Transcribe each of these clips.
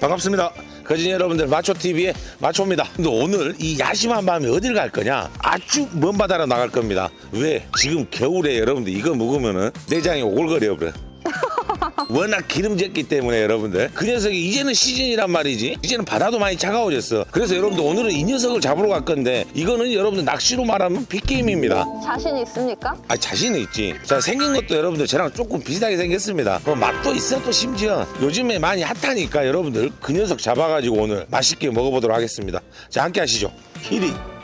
반갑습니다. 거진 여러분들 마초TV의 마초입니다. 근데 오늘 이 야심한 밤에 어딜 갈 거냐? 아주 먼 바다로 나갈 겁니다. 왜? 지금 겨울에 여러분들 이거 먹으면은 내장이 오글거려 버려. 워낙 기름졌기 때문에 여러분들 그 녀석이 이제는 시즌이란 말이지 이제는 바다도 많이 차가워졌어 그래서 여러분들 오늘은 이 녀석을 잡으러 갈 건데 이거는 여러분들 낚시로 말하면 빅게임입니다 자신 있습니까? 아 자신은 있지. 자 생긴 것도 여러분들 저랑 조금 비슷하게 생겼습니다. 뭐 맛도 있어 또 심지어 요즘에 많이 핫하니까 여러분들 그 녀석 잡아가지고 오늘 맛있게 먹어보도록 하겠습니다. 자 함께 하시죠. 히리.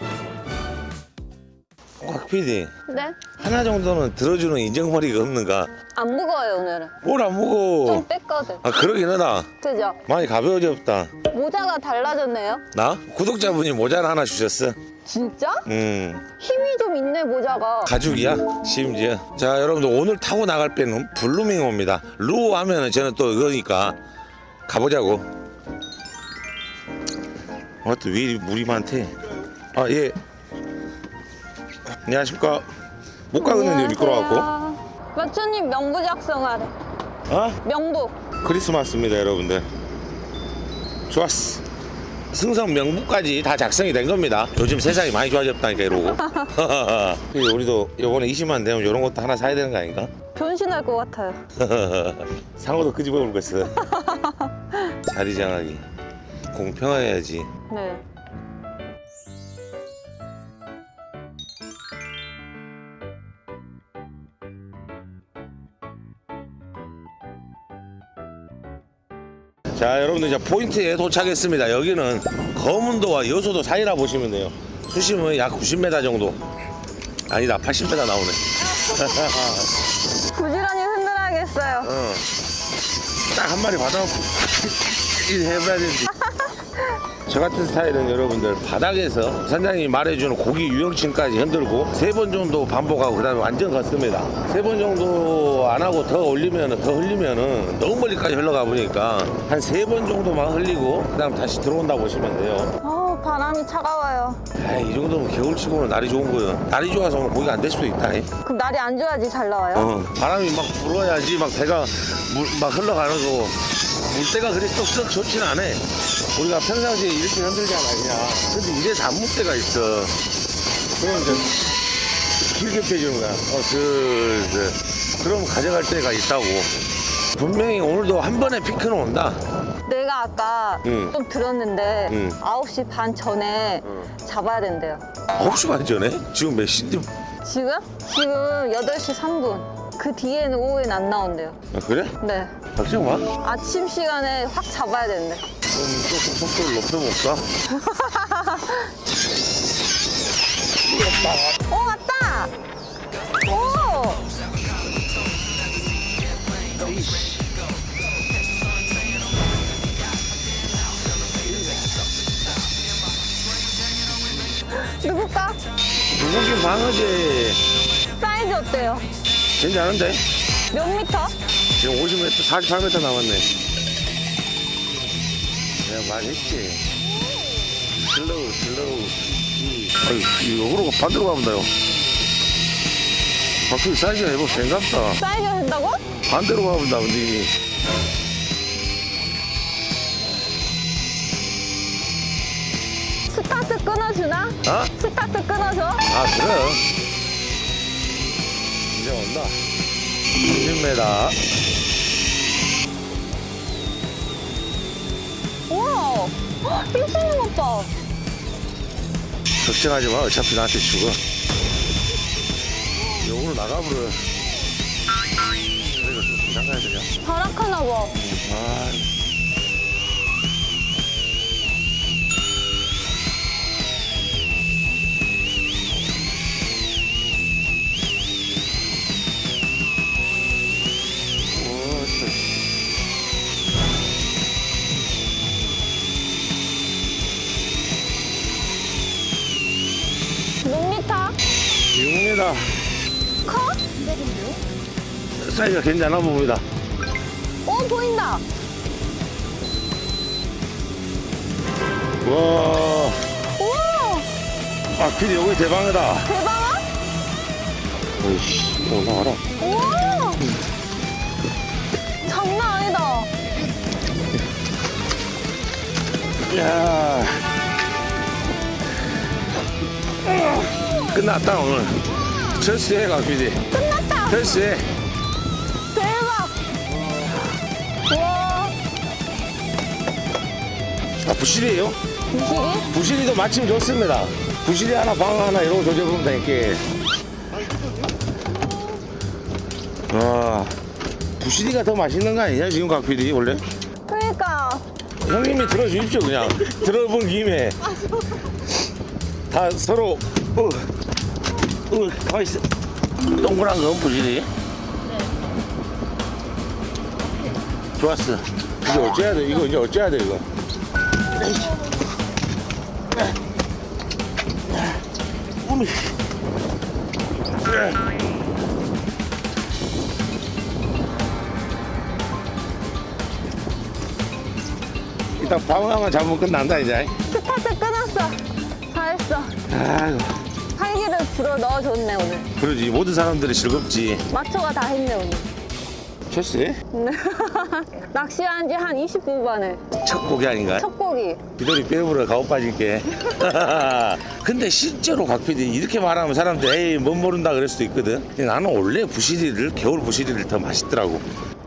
곽 PD 네. 하나 정도는 들어주는 인정머리가 없는가? 안 무거워요 오늘은. 뭘안 먹어? 좀 뺐거든. 아 그러긴 하다. 그죠? 많이 가벼워졌다. 모자가 달라졌네요. 나 구독자분이 모자를 하나 주셨어. 진짜? 음 힘이 좀 있네 모자가. 가죽이야 심지어 자 여러분들 오늘 타고 나갈 배는 블루밍호입니다 루 하면은 저는 또 이거니까 가보자고 어또 왜 이리 물이 많대 아예 안녕하십니까 못 가겠는데 미끄러워갖고 마초님 명부 작성하래. 어? 명부. 크리스마스입니다 여러분들 좋았어 승성 명부까지 다 작성이 된 겁니다 요즘 세상이 많이 좋아졌다니까 이러고 우리도 요번에 20만 되면 이런 것도 하나 사야 되는 거 아닌가? 변신할 것 같아요. 상어도 끄집어 물겠어 자리 장악이 공평해야지 네. 자 여러분들 이제 포인트에 도착했습니다 여기는 거문도와 여소도 사이라 보시면 돼요 수심은 약 90m 정도 아니다 80m 나오네 부지런히 흔들어야겠어요. 어. 딱 한 마리 받아놓고 일 해봐야 되지. 저 같은 스타일은 여러분들 바닥에서 선장님이 말해주는 고기 유형층까지 흔들고 세 번 정도 반복하고 그 다음에 완전 걷습니다. 세 번 정도 안 하고 더 올리면 더 흘리면은 너무 멀리까지 흘러가 보니까 한 세 번 정도만 흘리고 그 다음 다시 들어온다 보시면 돼요. 어 바람이 차가워요. 아, 이 정도면 겨울치고는 날이 좋은 거예요. 날이 좋아서 고기가 안 될 수도 있다. 잉. 그럼 날이 안 좋아야지 잘 나와요? 어, 바람이 막 불어야지 막 배가 물, 막 흘러가는 거 물때가 그리 쏙쏙 좋지는 않아 우리가 평상시에 이렇게 흔들잖아 그냥 근데 이래서 안 물 때가 있어 그럼 이제 길게 빼주는 거야 어 슬슬 그럼 가져갈 때가 있다고 분명히 오늘도 한 번에 피크는 온다 내가 아까 응. 좀 들었는데 응. 9시 반 전에 잡아야 된대요. 9시 반 전에? 지금 몇 시인데 지금? 지금 8시 3분. 그 뒤에는 오후엔 안 나온대요. 아, 그래? 네. 박정만? 아침 시간에 확 잡아야. 그럼 조금 속도를 높여볼까? 오, 왔다! 오! 누굴까? 누구긴 방어지 사이즈 어때요? 괜찮은데? 몇 미터? 지금 50m, 48m 남았네. 내가 말했지. 슬로우, 슬로우. 아유, 역으로 반대로 가본다요. 바퀴 사이즈가 해보 생각다. 사이즈가 된다고? 반대로 가본다, 근데 이게. 스타트 끊어주나? 어? 스타트 끊어줘? 아, 그래. 온다. 20m. 우와! 헉, 있는 것 봐. 걱정하지 마. 어차피 나한테 죽어. 역으로 나가버려. 이거 좀 되냐? 발악하나 봐. 아, 6m 커? 사이즈가 괜찮아 봅니다. 오, 보인다. 와, 우와! 아, 근데 여기 대박이다. 대박! 어이씨, 올라와라. 우와! 장난 아니다. 야. 끝났다 오늘. 철수해 강PD. 끝났다. 철수해. 대박. 와, 아 부실이에요? 부실이? 부실이도 마침 좋습니다. 부실이 하나 방 하나 이러고 조져보면 되니까. 와 부실이가 더 맛있는 거 아니냐 지금 강PD 원래? 그러니까 형님이 들어주십시오 그냥 들어본 김에 다 서로 어, 어, 가만 있어 동그란 건 부실이 좋았어. 이제 어째야 돼? 이거 이제 어째야 돼 이거? 어미. 일단 방어만 잡으면 끝난다 이제. 스타트 끊었어. 잘했어. 아이고. 활기를 불어 넣어줬네 오늘. 그러지 모든 사람들이 즐겁지 마초가 다 했네 오늘. 철수해? 낚시한 지 한 20분 만에 첫 곡이 아닌가? 첫 곡이 비돌이 빼부러 가오 빠질게 근데 실제로 곽 PD 이렇게 말하면 사람들 에이 못 모른다 그럴 수도 있거든 근데 나는 원래 부시리를 겨울 부시리를 더 맛있더라고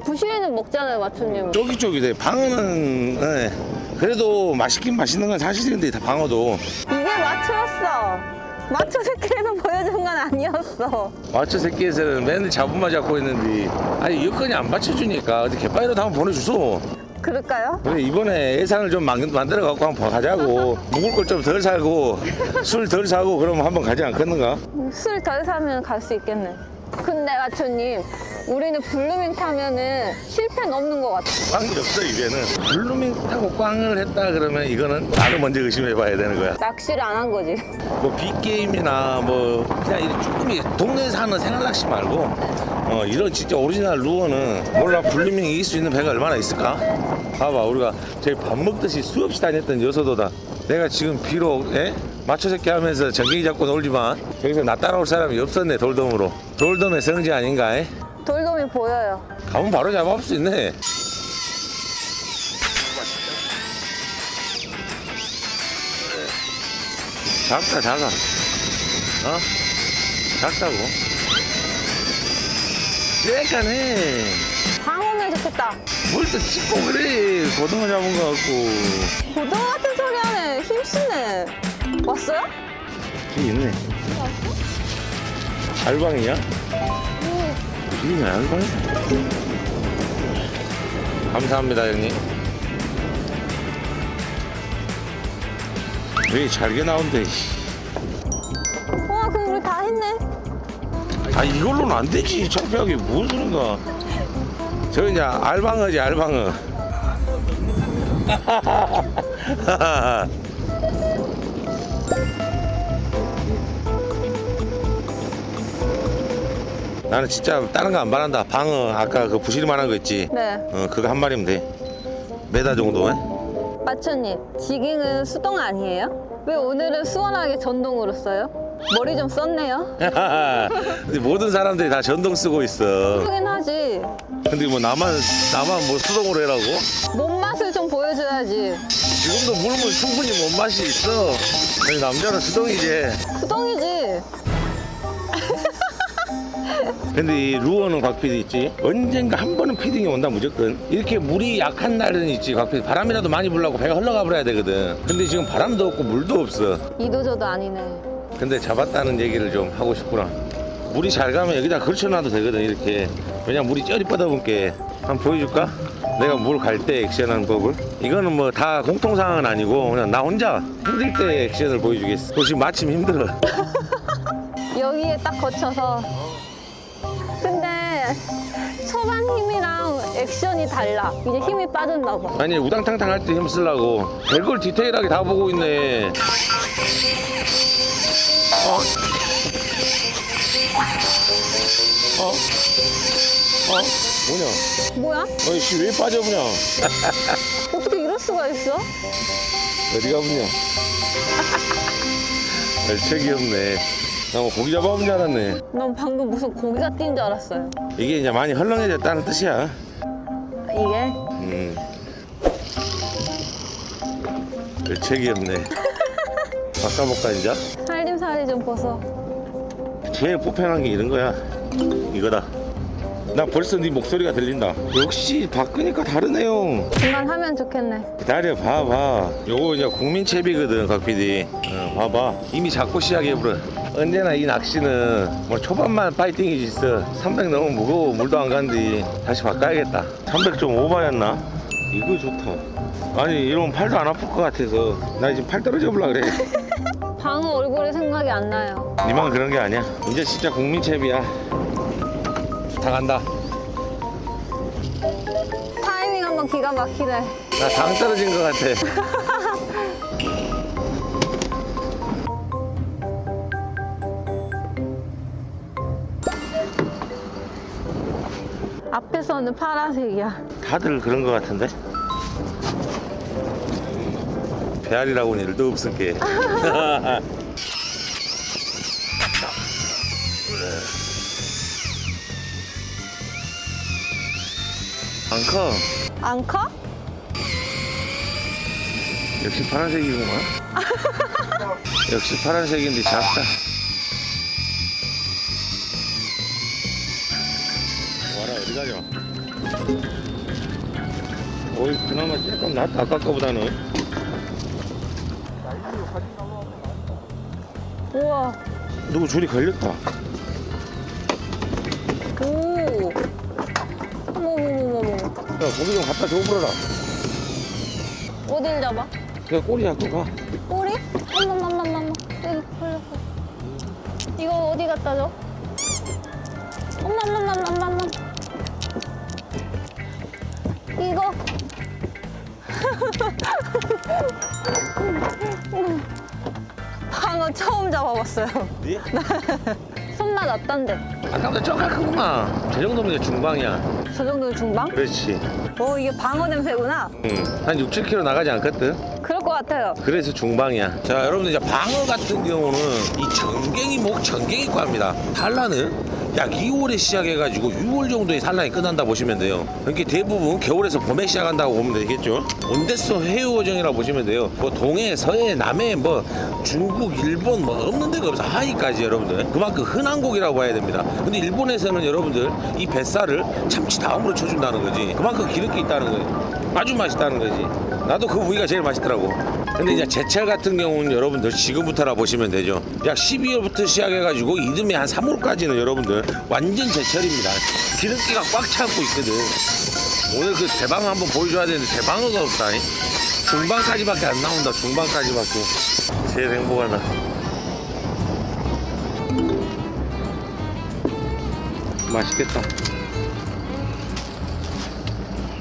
부실이는 먹잖아요 마초님은. 쫄깃쫄깃해 방어는 예, 그래도 맛있긴 맛있는 건 사실인데 다 방어도 이게 마초였어. 마초 새끼 보여준 건 아니었어. 마초 새끼에서는 맨날 잡음만 잡고 있는데 아니 여건이 안 받쳐주니까 어디 갯바위로 한번 보내주소 그럴까요? 그래 이번에 예산을 좀 만- 만들어 갖고 한번 가자고 묵을 걸 좀 덜 사고 술 덜 사고 그러면 한번 가지 않겠는가? 술 덜 사면 갈 수 있겠네. 근데 마초님, 우리는 블루밍 타면은 실패는 없는 것 같아. 꽝이 없어 이제는 블루밍 타고 꽝을 했다 그러면 이거는 나를 먼저 의심해봐야 되는 거야 낚시를 안 한 거지. 뭐 빅게임이나 뭐 그냥 이런 조금 동네에서 하는 생활낚시 말고 어 이런 진짜 오리지널 루어는 몰라 블루밍 이길 수 있는 배가 얼마나 있을까? 봐봐 우리가 저희 밥 먹듯이 수없이 다녔던 여서도다 내가 지금 비록 예? 마초 새끼 하면서 전갱이 잡고 놀지만 저기서 나 따라올 사람이 없었네 돌돔으로 돌돔의 성지 아닌가? 예? 보여요. 가면 바로 잡아볼 수 있네 작다 작아 어? 작다고 쎄까네 방어면 좋겠다. 뭘또 찍고 그래 고등어 잡은 거 같고 고등어 같은 소리 하네. 힘쓰네. 왔어요? 있네 알방이야? 이게 알방? 감사합니다 형님. 왜 잘게 나온대 와, 그럼 우리 다 했네. 아 이걸로는 안 되지. 창피하게 무슨 소린가. 저 이제 알방어지 알방어 나는 진짜 다른 거 안 바란다 방어 아까 그 부실만한 거 있지 네. 어 그거 한 마리면 돼 메다 정도 에? 마초님, 지깅은 수동 아니에요? 왜 오늘은 수원하게 전동으로 써요? 머리 좀 썼네요. 근데 모든 사람들이 다 전동 쓰고 있어 하긴 하지. 근데 뭐 나만 나만 뭐 수동으로 해라고? 몸 맛을 좀 보여줘야지. 지금도 물면 충분히 뭔 맛이 있어. 아니, 남자는 수동이지. 수동 근데 이 루어는 곽피디 있지. 언젠가 한 번은 피딩이 온다 무조건. 이렇게 물이 약한 날은 있지. 곽피디 바람이라도 많이 불라고 배가 흘러가 버려야 되거든. 근데 지금 바람도 없고 물도 없어. 이도저도 아니네. 근데 잡았다는 얘기를 좀 하고 싶구나. 물이 잘 가면 여기다 걸쳐놔도 되거든 이렇게. 왜냐 물이 쩌리 뻗어본게. 한번 보여줄까? 내가 물 갈 때 액션하는 법을. 이거는 뭐 다 공통상황은 아니고 그냥 나 혼자 힘들 때 액션을 보여주겠어. 너 지금 마침 힘들어. 여기에 딱 거쳐서. 근데 초반 힘이랑 액션이 달라. 이제 힘이 빠졌나 봐. 아니 우당탕탕 할 때 힘 쓰려고 별걸 디테일하게 다 보고 있네 어? 어? 어? 뭐냐? 뭐야? 어이 씨왜 빠져보냐? 어떻게 이럴 수가 있어? 어디 가 보냐? 얼체 귀엽네 나뭐 고기 잡아본 줄 알았네 난 방금 무슨 고기가 뛴 줄 알았어요. 이게 이제 많이 헐렁해졌다는 뜻이야 이게? 음. 책이 없네. 바꿔볼까 이제? 살림살이 좀 벗어. 제일 뽑혀난 게 이런 거야. 이거다. 나 벌써 네 목소리가 들린다. 역시 바꾸니까 다르네요. 그만하면 좋겠네. 기다려 봐봐. 요거 이제 국민 채비거든 각 PD. 어, 봐봐. 이미 자꾸 시작해버려. 언제나 이 낚시는 뭐 초반만 파이팅이지 있어. 300 너무 무거워 물도 안 간디. 다시 바꿔야겠다. 300 좀 오바였나? 이거 좋다. 아니 이러면 팔도 안 아플 것 같아서 나 지금 팔 떨어져 볼라 그래. 방어 얼굴이 생각이 안 나요. 니만 그런 게 아니야. 이제 진짜 국민 채비야. 다 간다. 타이밍 한번 기가 막히네. 나 당 떨어진 것 같아. 앞에서는 파란색이야. 다들 그런 것 같은데? 배알이라고는 일도 없을 게. 안 커. 안 커? 역시 파란색이구만. 역시 파란색인데 작다. 와라 어디 가냐? 어이 그나마 조금 낫다 아까 거보다는. 우와. 누구 줄이 걸렸다. 야 고기 좀 갖다 줘보라. 어딜 잡아? 그냥 꼬리 잡고 가. 꼬리? 엄마엄마엄마 여기 걸렸어. 이거 어디 갖다 줘? 엄마 엄마 엄마 엄마 이거 방어 처음 잡아봤어요. 네? 손맛 어떤데? 아까보다 조금 크구만. 저 정도면 이제 중방이야. 저 정도는 중방? 그렇지. 오 이게 방어 냄새구나. 응. 한 6, 7kg 나가지 않거든. 그럴 것 같아요. 그래서 중방이야. 자, 여러분들 이제 방어 같은 경우는 이 전갱이 목 전갱이과입니다. 산란은 약 2월에 시작해가지고 6월 정도에 산란이 끝난다 보시면 돼요. 그러니까 대부분 겨울에서 봄에 시작한다고 보면 되겠죠. 온데스 해우어정이라 보시면 돼요. 뭐 동해, 서해, 남해, 뭐 중국, 일본 뭐 없는 데가 없어 하이까지 여러분들 그만큼 흔한 고기라고 봐야 됩니다. 근데 일본에서는 여러분들 이 뱃살을 참치 다음으로 쳐준다는 거지. 그만큼 기름기 있다는 거예요. 아주 맛있다는 거지. 나도 그 부위가 제일 맛있더라고. 근데 이제 제철 같은 경우는 여러분들 지금부터라 보시면 되죠. 약 12월부터 시작해가지고 이듬해 한 3월까지는 여러분들 완전 제철입니다. 기름기가 꽉 차고 있거든. 오늘 그 대방어 한번 보여줘야 되는데 대방어가 없다. 중방까지밖에 안 나온다. 중방까지밖에. 제일 행복하다. 맛있겠다.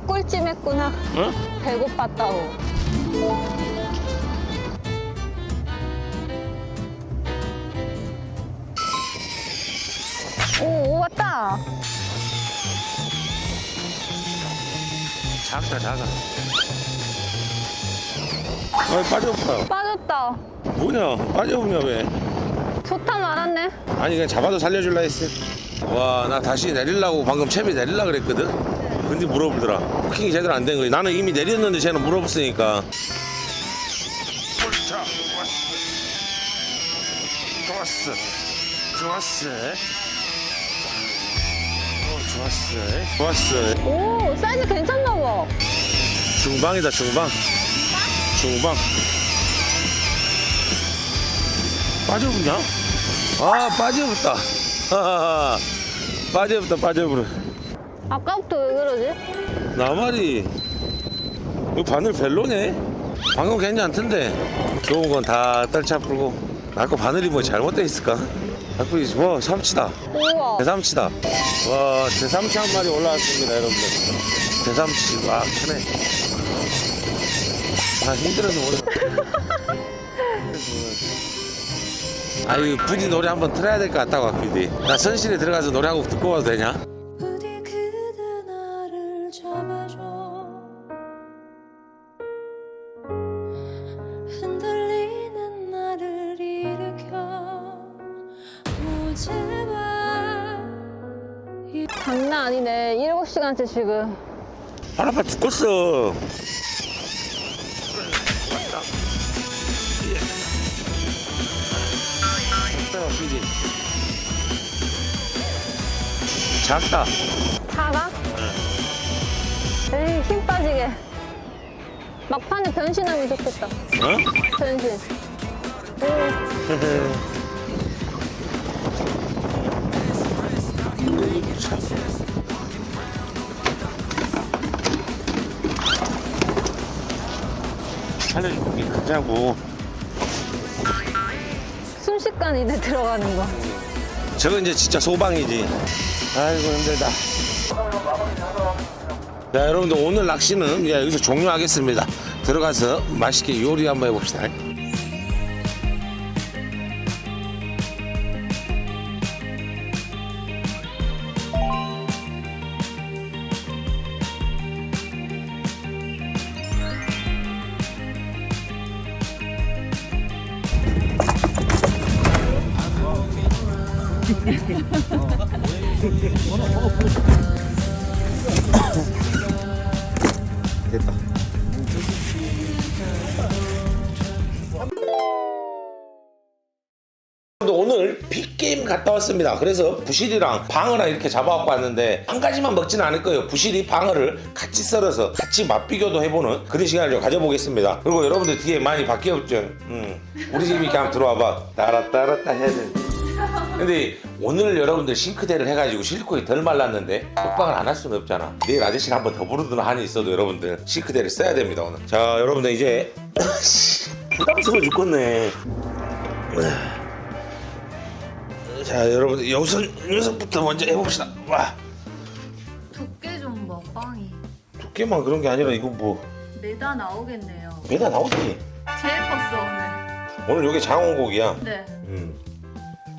꿀찜했구나. 어? 배고팠다고. 오 왔다. 작다 작아. 아 빠져봐. 빠졌다. 뭐냐? 빠져보냐 왜? 좋다 말았네. 아니 그냥 잡아도 살려줄라 했어. 와 나 다시 내리려고 방금 채비 내리려 그랬거든. 근데 물어보더라. 쿠킹이 제대로 안 된 거지. 나는 이미 내렸는데 쟤는 물어봤으니까. 자 좋았어. 좋았어. 어, 좋았어. 좋았어. 오, 사이즈 괜찮나 봐. 중방이다 중방. 중방. 빠져보냐? 아 빠져붙다. 하하하. 빠져붙다 빠져버려. 아까부터 왜 그러지? 나 말이 이거 바늘 별로네 방금 괜찮던데 좋은 건 다 떨쳐 풀고 아까 바늘이 뭐 잘못돼 있을까? 아까 와 삼치다. 우와. 대삼치다. 와 대삼치 한 마리 올라왔습니다 여러분들. 대삼치 와 크네. 아 힘들어서 오래. 아유 부디 노래 한번 틀어야 될 것 같다고 아피디. 나 선실에 들어가서 노래 한 곡 듣고 와도 되냐? 시간째 지금. 죽겠어 딱. 예. 딱 그지. 작다. 사과? 에이, 힘 빠지게. 막판에 변신하면 좋겠다. 어? 변신. 오, 살려주기 가자고. 순식간에 이제 들어가는 거. 저건 이제 진짜 소방이지. 아이고 힘들다. 자 여러분들 오늘 낚시는 이제 여기서 종료하겠습니다. 들어가서 맛있게 요리 한번 해봅시다. 왔습니다. 그래서 부실이랑 방어랑 이렇게 잡아갖고 왔는데 한 가지만 먹지는 않을 거예요. 부실이 방어를 같이 썰어서 같이 맛비교도 해보는 그런 시간을 좀 가져보겠습니다. 그리고 여러분들 뒤에 많이 바뀌었죠. 음, 우리 집 이렇게 한번 들어와봐. 따라 따라 따 해야 돼. 근데 오늘 여러분들 싱크대를 해가지고 실리콘이 덜 말랐는데 먹방을 안 할 수는 없잖아. 내일 아저씨를 한번 더 부르든 한이 있어도 여러분들 싱크대를 써야 됩니다 오늘. 자 여러분들 이제 부담스러워 죽겠네. 자 여러분들 여기서 여기서부터 먼저 해봅시다. 와 두께 좀 봐, 빵이. 두께만 그런 게 아니라 이거 뭐 매다 나오겠네요. 매다 나오지. 제일 컸어, 오늘 여기 장원곡이야. 오늘. 네. 음.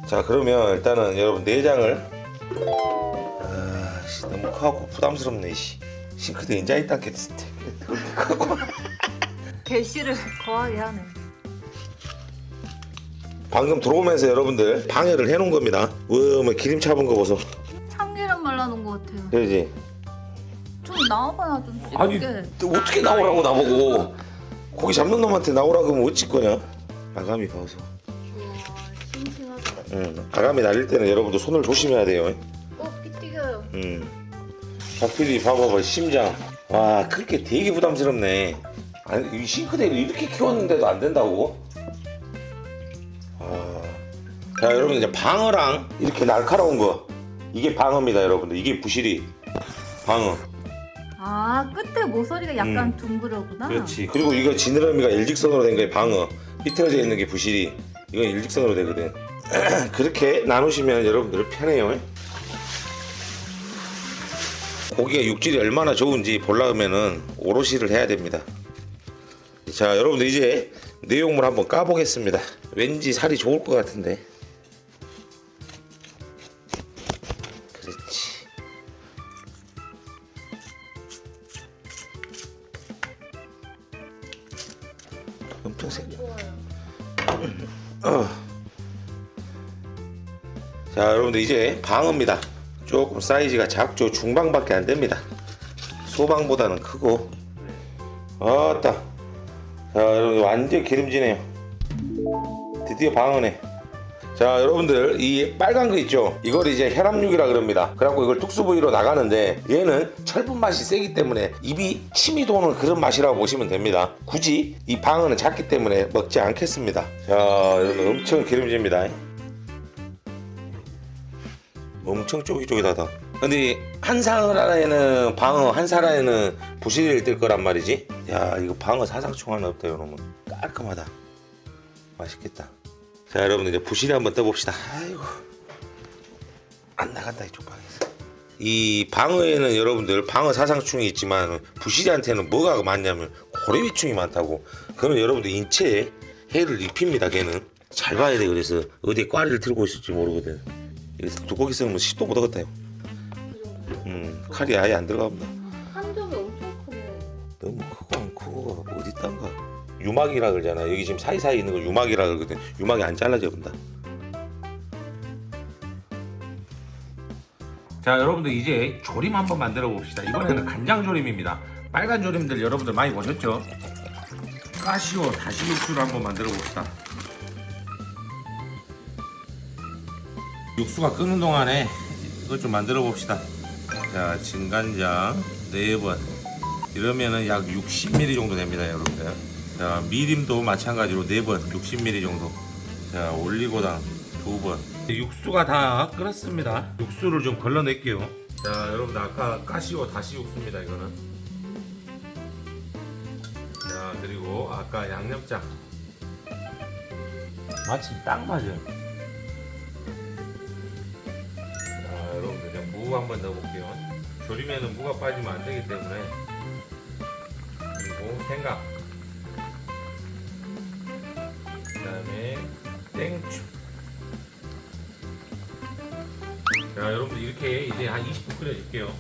자 그러면 일단은 여러분 내장을 아씨 너무 커갖고 부담스럽네 씨 싱크대 인자 있다 겠을 때 개시를 거하게 하네. 방금 들어오면서 여러분들 방해를 해놓은 겁니다 우뭐 기름 차은 거 보소 참기름 말라놓은 것 같아요. 그러지 좀 나와봐야 좀 씹게. 아니 또 어떻게 나오라고 나보고 고기 잡는 놈한테 나오라고 하면 어찌 거냐 아가미 봐서 싱싱하다. 응 아가미 날릴 때는 여러분들 손을 조심해야 돼요 어, 삐뛰겨요. 음. 박PD 봐봐봐 심장 와 그렇게 되게 부담스럽네 아니 이 싱크대를 이렇게 키웠는데도 안 된다고? 자 여러분 이제 방어랑 이렇게 날카로운 거. 이게 방어입니다 여러분들. 이게 부실이. 방어. 아, 끝에 모서리가 약간 음. 둥그러구나. 그렇지. 그리고 이거 지느러미가 일직선으로 된 거에 방어. 삐뚤어져 있는 게 부실이. 이건 일직선으로 되거든. 그렇게 나누시면 여러분들 편해요. 고기가 육질이 얼마나 좋은지 보려면은 오롯이를 해야 됩니다. 자 여러분들 이제 내용물 한번 까보겠습니다. 왠지 살이 좋을 것 같은데 그렇지. 엄청 세 어. 자 여러분들 이제 방어입니다. 조금 사이즈가 작죠. 중방밖에 안 됩니다. 소방보다는 크고. 아따. 자 여러분 완전 기름지네요. 드디어 방어네 자 여러분들 이 빨간 거 있죠? 이걸 이제 혈압육이라 그럽니다. 그래갖고 이걸 특수 부위로 나가는데 얘는 철분 맛이 세기 때문에 입이 침이 도는 그런 맛이라고 보시면 됩니다. 굳이 이 방어는 작기 때문에 먹지 않겠습니다. 자 여러분 엄청 기름집니다. 엄청 쫄깃쫄깃하다. 근데 한 사람에는 방어 한 사람에는 부실일 뜰 거란 말이지? 야 이거 방어 사상충 하나 없다 요놈은. 깔끔하다. 맛있겠다 자 여러분 이제 부실이 한번 떠봅시다. 아이고. 안 나간다 이쪽 방에서. 이 방어에는 여러분들 방어 사상충이 있지만 부실이한테는 뭐가 많냐면 고래비충이 많다고. 그러면 여러분들 인체에 해를 입힙니다 걔는. 잘 봐야 돼 그래서. 어디에 꽈리를 들고 있을지 모르거든. 여기서 두고기 쓰면 시도 못 하겠다요. 음 칼이 아예 안 들어갑니다. 한 점이 엄청 크네. 너무 크고 안 크고 어디 딴가 유막이라 그러잖아 여기 지금 사이사이 있는 거 유막이라 그러거든 유막이 안 잘라져 본다 자 여러분들 이제 조림 한번 만들어 봅시다 이번에는 간장 조림입니다 빨간 조림들 여러분들 많이 보셨죠 가시오 다시 육수를 한번 만들어 봅시다. 육수가 끓는 동안에 이것 좀 만들어 봅시다. 자, 진간장 4번. 이러면은 약 60ml 정도 됩니다, 여러분들. 자, 미림도 마찬가지로 4번, 60ml 정도. 자, 올리고당 2번. 육수가 다 끓었습니다. 육수를 좀 걸러낼게요. 자, 여러분들 아까 가시오 다시 육수입니다, 이거는. 자, 그리고 아까 양념장. 마침 딱 맞아요. 자, 여러분들 그냥 무 한번 넣어볼게요. 조리면은 무가 빠지면 안 되기 때문에 그리고 생강, 자, 여러분들 이렇게 이제 한 20분 끓여줄게요.